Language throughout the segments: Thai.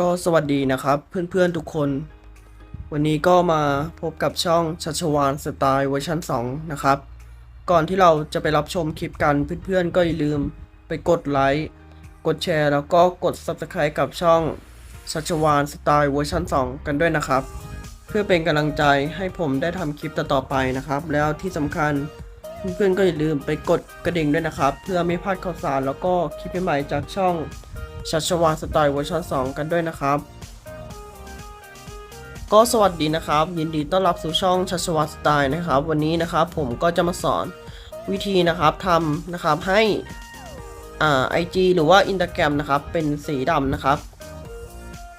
ก็สวัสดีนะครับเพื่อนๆทุกคน วันนี้ก็มาพบกับช่องชัชวานสไตล์เวอร์ชัน2นะครับ ก่อนที่เราจะไปรับชมคลิปกันเพื่อนๆก็อย่าลืมไปกดไลค์กดแชร์แล้วก็กด Subscribe กับช่องชัชวานสไตล์เวอร์ชัน2 กันด้วยนะครับ เพื่อเป็นกำลังใจให้ผมได้ทำคลิปต่อๆไปนะครับ แล้วที่สำคัญเพื่อนๆก็อย่าลืมไปกดกระดิ่งด้วยนะครับ เพื่อไม่พลาดข่าวสารแล้วก็คลิปใหม่ๆจากช่อง ชัชวาสไตล์เวอร์ชัน2 กันด้วยนะครับ ก็สวัสดีนะครับ ยินดีต้อนรับสู่ช่องชัชวาสไตล์นะครับ วันนี้นะครับผมก็จะมาสอนวิธีนะครับทำนะครับให้อ่า IG หรือว่า Instagram นะครับเป็นสีดำนะครับ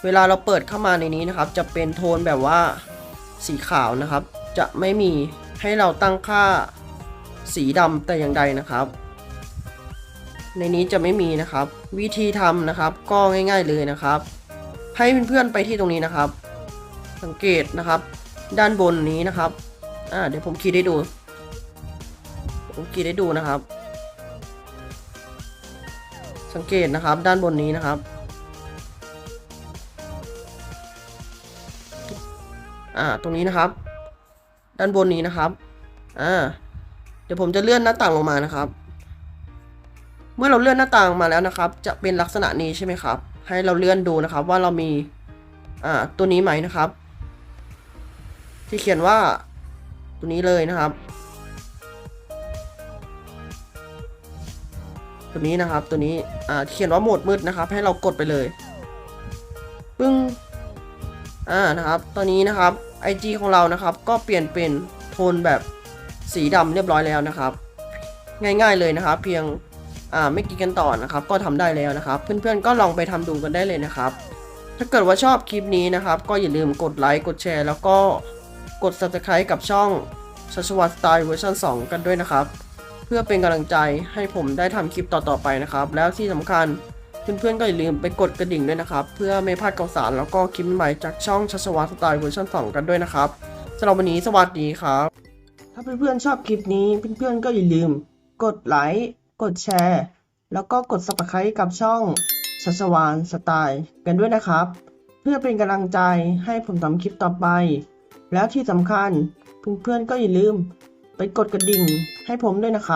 เวลาเราเปิดเข้ามาในนี้นะครับ จะเป็นโทนแบบว่าสีขาวนะครับ จะไม่มีให้เราตั้งค่าสีดำแต่อย่างใดนะครับ ในนี้จะไม่มีนะครับ วิธีทำนะครับ ก็ง่าย ๆเลยนะครับ ให้เพื่อนๆไปที่ตรงนี้นะครับ สังเกตนะครับ ด้านบนนี้นะครับอ่าเดี๋ยวผมขีดให้ดู ผมขีดให้ดูนะครับ สังเกตนะครับ ด้านบนนี้นะครับอ่าตรงนี้นะครับ ด้านบนนี้นะครับอ่าเดี๋ยวผมจะเลื่อนหน้าต่างลงมานะครับ เมื่อเราเลื่อนหน้าต่างมาแล้วนะครับ จะเป็นลักษณะนี้ใช่ไหมครับ ให้เราเลื่อนดูนะครับว่าเรามีอ่าตัวนี้ไหมนะครับ ที่เขียนว่าตัวนี้เลยนะครับ ตัวนี้นะครับตัวนี้อ่าเขียนว่าโหมดมืดนะครับ ให้เรากดไปเลยปึ้งอ่านะครับ ตอนนี้นะครับ IG ของเรานะครับ ก็เปลี่ยนเป็นโทนแบบสีดำเรียบร้อยแล้วนะครับ ง่ายๆเลยนะครับ เพียง อ่าไม่กี่กันต่อนะครับ ก็ทำได้แล้วนะครับ เพื่อนๆก็ลองไปทำดูกันได้เลยนะครับ ถ้าเกิดว่าชอบคลิปนี้นะครับ ก็อย่าลืมกดไลค์กดแชร์ แล้วก็กด subscribe กับช่องชัชวัตสไตล์เวอร์ชัน2 กันด้วยนะครับ เพื่อเป็นกำลังใจให้ผมได้ทำคลิปต่อๆไปนะครับ แล้วที่สำคัญเพื่อนๆก็อย่าลืมไปกดกระดิ่งด้วยนะครับ เพื่อไม่พลาดข่าวสารแล้วก็คลิปใหม่จากช่องชัชวัตสไตล์เวอร์ชัน2 กันด้วยนะครับสำหรับวันนี้สวัสดีครับ ถ้าเพื่อนๆชอบคลิปนี้เพื่อนๆก็อย่าลืมกดไลค์ กดแชร์ แล้วก็กด subscribe กับช่องชัชวานสไตล์กันด้วยนะครับ เพื่อเป็นกำลังใจให้ผมทำคลิปต่อไป แล้วที่สำคัญเพื่อนๆก็อย่าลืมไปกดกระดิ่งให้ผมด้วยนะครับ